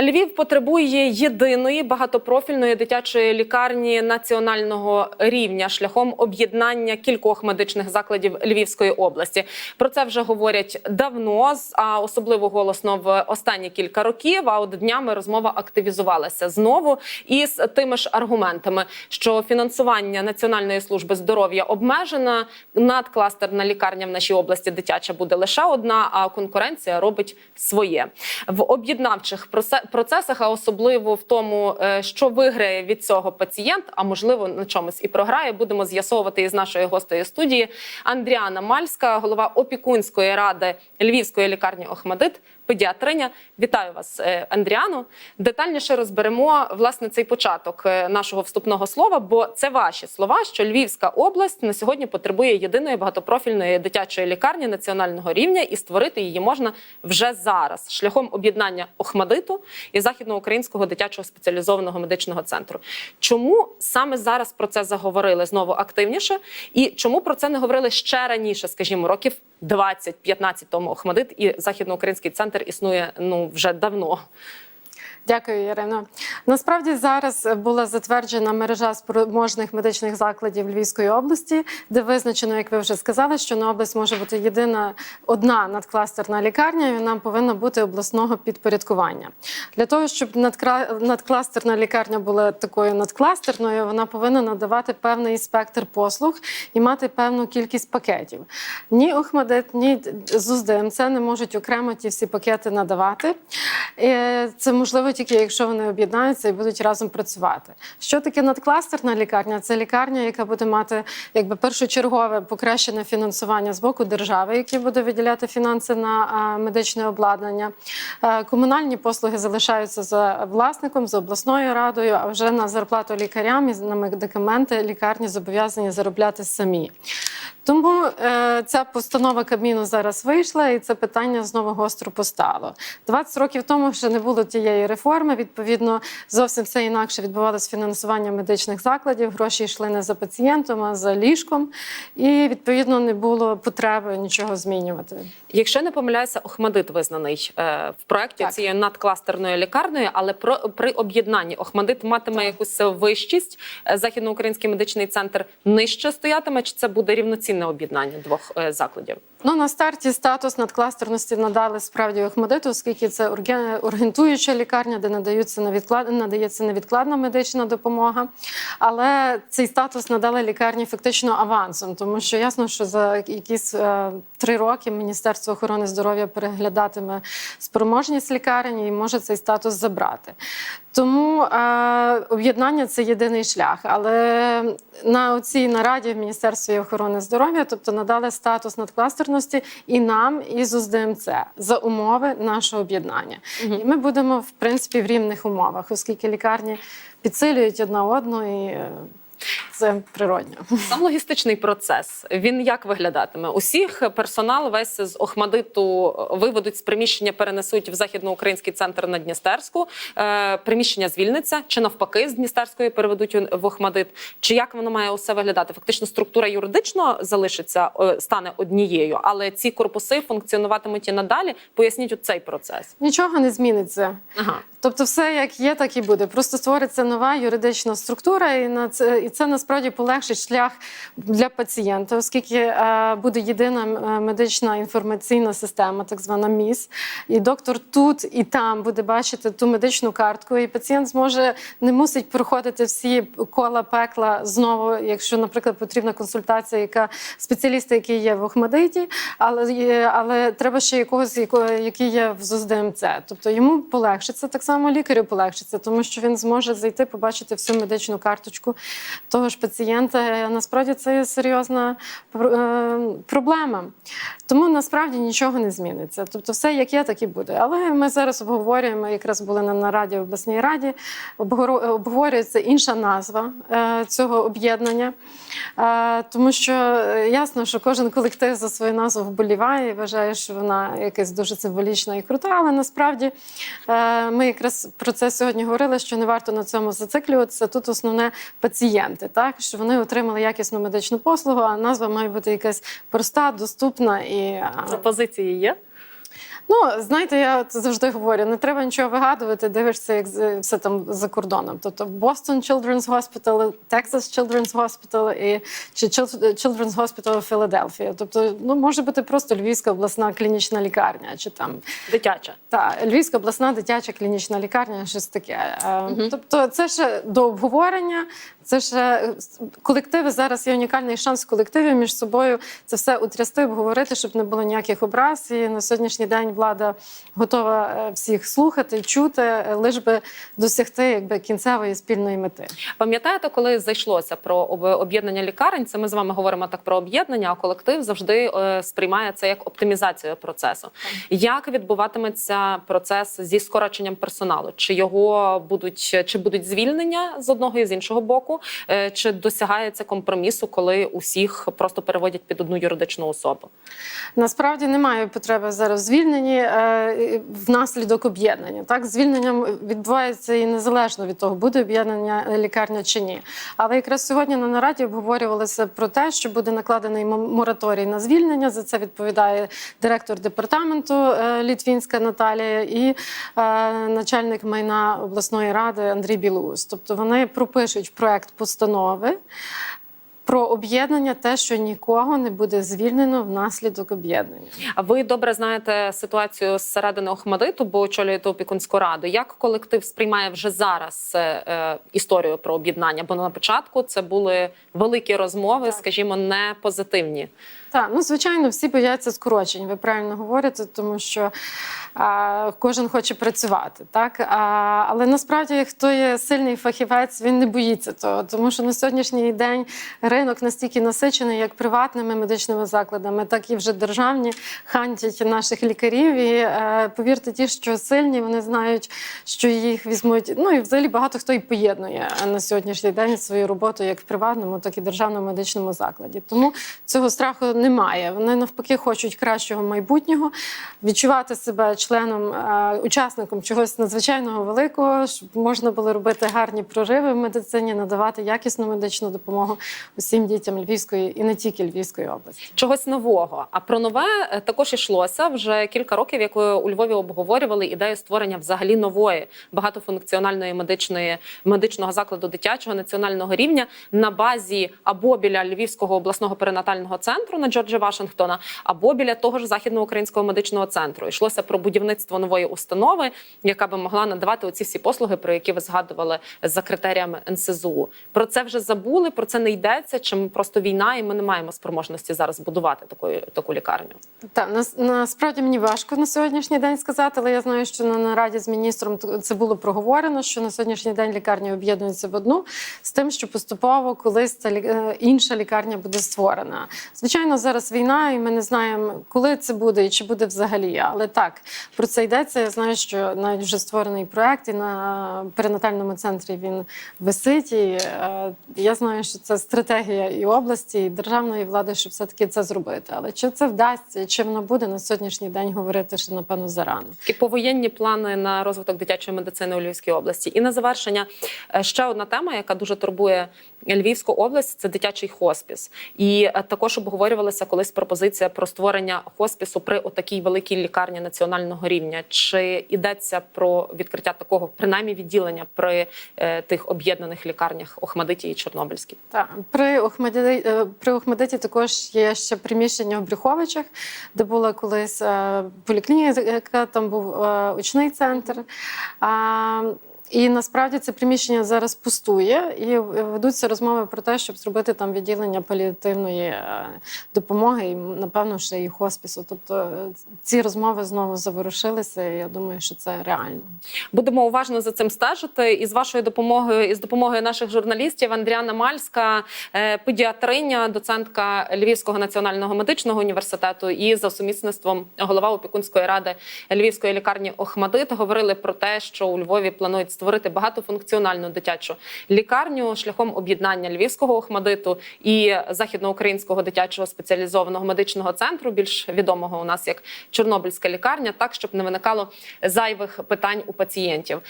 Львів потребує єдиної багатопрофільної дитячої лікарні національного рівня шляхом об'єднання кількох медичних закладів Львівської області. Про це вже говорять давно, а особливо голосно в останні кілька років. А от днями розмова активізувалася знову із тими ж аргументами, що фінансування Національної служби здоров'я обмежена, надкластерна лікарня в нашій області дитяча буде лише одна, а конкуренція робить своє в об'єднавчих просе- процесах, а особливо в тому, е, що виграє від цього пацієнт, а можливо на чомусь і програє. Будемо з'ясовувати із нашої гостею студії Андріана Мальська, голова опікунської ради Львівської лікарні Охмадит. Педіатриня, вітаю вас, е, Андріану. Детальніше розберемо власне цей початок е, нашого вступного слова, бо це ваші слова, що Львівська область на сьогодні потребує єдиної багатопрофільної дитячої лікарні національного рівня, і створити її можна вже зараз шляхом об'єднання Охмадиту і західноукраїнського дитячого спеціалізованого медичного центру. Чому саме зараз про це заговорили знову активніше? І чому про це не говорили ще раніше, скажімо, років 20-15 тому Охмадит і західноукраїнський центр існує ну вже давно. Дякую, Ірино. Насправді зараз була затверджена мережа спроможних медичних закладів Львівської області, де визначено, як ви вже сказали, що на область може бути єдина одна надкластерна лікарня, і вона повинна бути обласного підпорядкування. Для того щоб надкластерна лікарня була такою надкластерною, вона повинна надавати певний спектр послуг і мати певну кількість пакетів. Ні Охмадит, ні ЗУЗДМЦ не можуть окремо ті всі пакети надавати. Е, Це можливо тільки якщо вони об'єднаються і будуть разом працювати. Що таке надкластерна лікарня? Це лікарня, яка буде мати якби першочергове покращене фінансування з боку держави, яке буде виділяти фінанси на медичне обладнання. Е, Комунальні послуги залишаються за власником, за обласною радою, а вже на зарплату лікарям і на медикаменти лікарні зобов'язані заробляти самі. Тому е, ця постанова Кабміну зараз вийшла, і це питання знову гостро постало. 20 років тому ще не було тієї реформи. Відповідно, зовсім все інакше відбувалося фінансування медичних закладів. Гроші йшли не за пацієнтом, а за ліжком, і відповідно не було потреби нічого змінювати. Якщо не помиляюся, Охмадит визнаний е, в проєкті Так. цією надкластерною лікарнею, але про при об'єднанні Охмадит матиме якусь вищість. е, Західноукраїнський медичний центр нижче стоятиме, чи це буде рівноцінне об'єднання двох е, закладів? Ну на старті статус надкластерності надали справді Охмадиту, оскільки це урген- ургентуюча лікарня, де надаються невідклад... надається невідкладна медична допомога. Але цей статус надали лікарні фактично авансом, тому що ясно, що за якісь е, три роки Міністерство охорони здоров'я переглядатиме спроможність лікарень і може цей статус забрати. Тому е, об'єднання це єдиний шлях. Але на цій нараді в Міністерстві охорони здоров'я, тобто надали статус надкластерності і нам, і з УЗДМЦ за умови нашого об'єднання. І ми будемо в принципі в рівних умовах, оскільки лікарні підсилюють одна одну і е, це природньо. Сам логістичний процес він як виглядатиме? Усіх персонал весь з Охмадиту виведуть з приміщення, перенесуть в західноукраїнський центр на Дністерську. Е, приміщення звільниться чи навпаки з Дністерської переведуть в Охмадит? Чи як воно має усе виглядати? Фактично, структура юридично залишиться, е, стане однією, але ці корпуси функціонуватимуть і надалі. Поясніть у цей процес. Нічого не зміниться. Ага. Тобто, все як є, так і буде. Просто створиться нова юридична структура, і на це і це насправді полегшить шлях для пацієнта, оскільки е, буде єдина е, медична інформаційна система, так звана МІС. І доктор тут і там буде бачити ту медичну картку, і пацієнт зможе не мусить проходити всі кола пекла знову, якщо, наприклад, потрібна консультація, яка спеціаліста, який є в Охмадиті, але але треба ще якогось, яко- який є в ЗУЗДМЦ. Тобто йому полегшиться так само лікарю полегшиться, тому що він зможе зайти, побачити всю медичну карточку того ж пацієнта. Насправді це є серйозна е, проблема. Тому насправді нічого не зміниться. Тобто, все як є, так і буде. Але ми зараз обговорюємо, якраз були на нараді в обласній раді. Обговорюється інша назва е, цього об'єднання, Е, тому що е, ясно, що кожен колектив за свою назву вболіває і вважає, що вона якась дуже символічна і крута. Але насправді е, ми якраз про це сьогодні говорили, що не варто на цьому зациклюватися. Тут основне пацієнти, так що вони отримали якісну медичну послугу, а назва має бути якась проста, доступна і Пропозиції є? Ну, знаєте, я завжди говорю, не треба нічого вигадувати, дивишся, як все там за кордоном. Тобто Boston Children's Hospital, Texas Children's Hospital і чи Chil- Children's Hospital Філадельфія. Тобто, ну може бути просто Львівська обласна клінічна лікарня, чи там Дитяча. та Львівська обласна дитяча клінічна лікарня, щось таке. Е, Тобто, це ще до обговорення. Це ще е, колективи зараз є унікальний шанс в колективі між собою це все утрясти, обговорити, щоб не було ніяких образ. І на сьогоднішній день влада готова е, всіх слухати, чути, е, лиш би досягти якби кінцевої спільної мети. Пам'ятаєте, коли зайшлося про об'єднання лікарень? Це ми з вами говоримо так про об'єднання, а колектив завжди е, сприймає це як оптимізацію процесу. Як відбуватиметься процес зі скороченням персоналу? Чи його будуть чи будуть звільнення з одного і з іншого боку? Чи досягається компромісу, коли усіх просто переводять під одну юридичну особу? Насправді немає потреби зараз в звільненні е, внаслідок об'єднання. Так, звільнення відбувається і незалежно від того, буде об'єднання лікарня чи ні. Але якраз сьогодні на нараді обговорювалося про те, що буде накладений мораторій на звільнення. За це відповідає директор департаменту е, Літвінська Наталія і е, начальник майна обласної ради Андрій Білоус. Тобто вони пропишуть проект постанови. Про об'єднання, те, що нікого не буде звільнено внаслідок об'єднання. А ви добре знаєте ситуацію зсередини Охмадиту, бо очолюєте опікунську раду. Як колектив сприймає вже зараз е, е, історію про об'єднання? Бо на початку це були великі розмови, Так. скажімо, не позитивні. Так, ну звичайно, всі бояться скорочень. Ви правильно говорите, тому що а, кожен хоче працювати, так а, але насправді, хто є сильний фахівець, він не боїться того, тому що на сьогоднішній день ринок настільки насичений, як приватними медичними закладами, так і вже державні хантять наших лікарів. І е, повірте, ті, що сильні, вони знають, що їх візьмуть. Ну і взагалі багато хто і поєднує на сьогоднішній день свою роботу як в приватному, так і державному медичному закладі. Тому цього страху немає. Вони навпаки хочуть кращого майбутнього, відчувати себе членом, е, учасником чогось надзвичайного великого, щоб можна було робити гарні прориви в медицині, надавати якісну медичну допомогу усім дітям Львівської і не тільки Львівської області. Чогось нового. А про нове е, також йшлося вже кілька років, як у Львові обговорювали ідею створення взагалі нової багатофункціональної медичної медичного закладу дитячого національного рівня на базі або біля Львівського обласного перинатального центру на Джорджа Вашингтона, або біля того ж західноукраїнського медичного центру. Йшлося про будівництво нової установи, яка би могла надавати оці всі послуги, про які ви згадували за критеріями НСЗУ. Про це вже забули, про це не йдеться. Чим просто війна, і ми не маємо спроможності зараз будувати таку, таку лікарню. Так, нас, насправді мені важко на сьогоднішній день сказати, але я знаю, що на нараді з міністром це було проговорено, що на сьогоднішній день лікарні об'єднуються в одну з тим, що поступово колись ця е, інша лікарня буде створена. Звичайно, зараз війна, і ми не знаємо, коли це буде і чи буде взагалі. Але так про це йдеться. Я знаю, що навіть вже створений проект, і на перинатальному центрі він висить. І е, я знаю, що це стратегія і області, і державної влади, щоб все таки це зробити. Але чи це вдасться, чи воно буде на сьогоднішній день говорити, що напевно зарано. Такі повоєнні плани на розвиток дитячої медицини у Львівській області. І на завершення е, ще одна тема, яка дуже турбує Львівську область, це дитячий хоспіс. І е, також обговорювалася колись пропозиція про створення хоспісу при отакій великій лікарні національного рівня. Чи йдеться про відкриття такого принаймні відділення при е, тих об'єднаних лікарнях Охмадиті і Чорнобильській? Так, при Охмадиті, е, при Охмадиті також є ще приміщення в Брюховичах, де була колись е, поліклініка, там був е, очний центр. І насправді це приміщення зараз пустує, і ведуться розмови про те, щоб зробити там відділення паліативної е, допомоги, і напевно ще і хоспісу. Тобто е, ці розмови знову заворушилися. і Я думаю, що це реально. Будемо уважно за цим стежити. І з вашою допомогою, і з допомогою наших журналістів Андріана Мальська, е, педіатриня, доцентка Львівського національного медичного університету, і за сумісництвом голова опікунської ради Львівської лікарні Охмадит говорили про те, що у Львові планують створити багатофункціональну дитячу лікарню шляхом об'єднання Львівського Охмадиту і західноукраїнського дитячого спеціалізованого медичного центру, більш відомого у нас як Чорнобильська лікарня, так щоб не виникало зайвих питань у пацієнтів.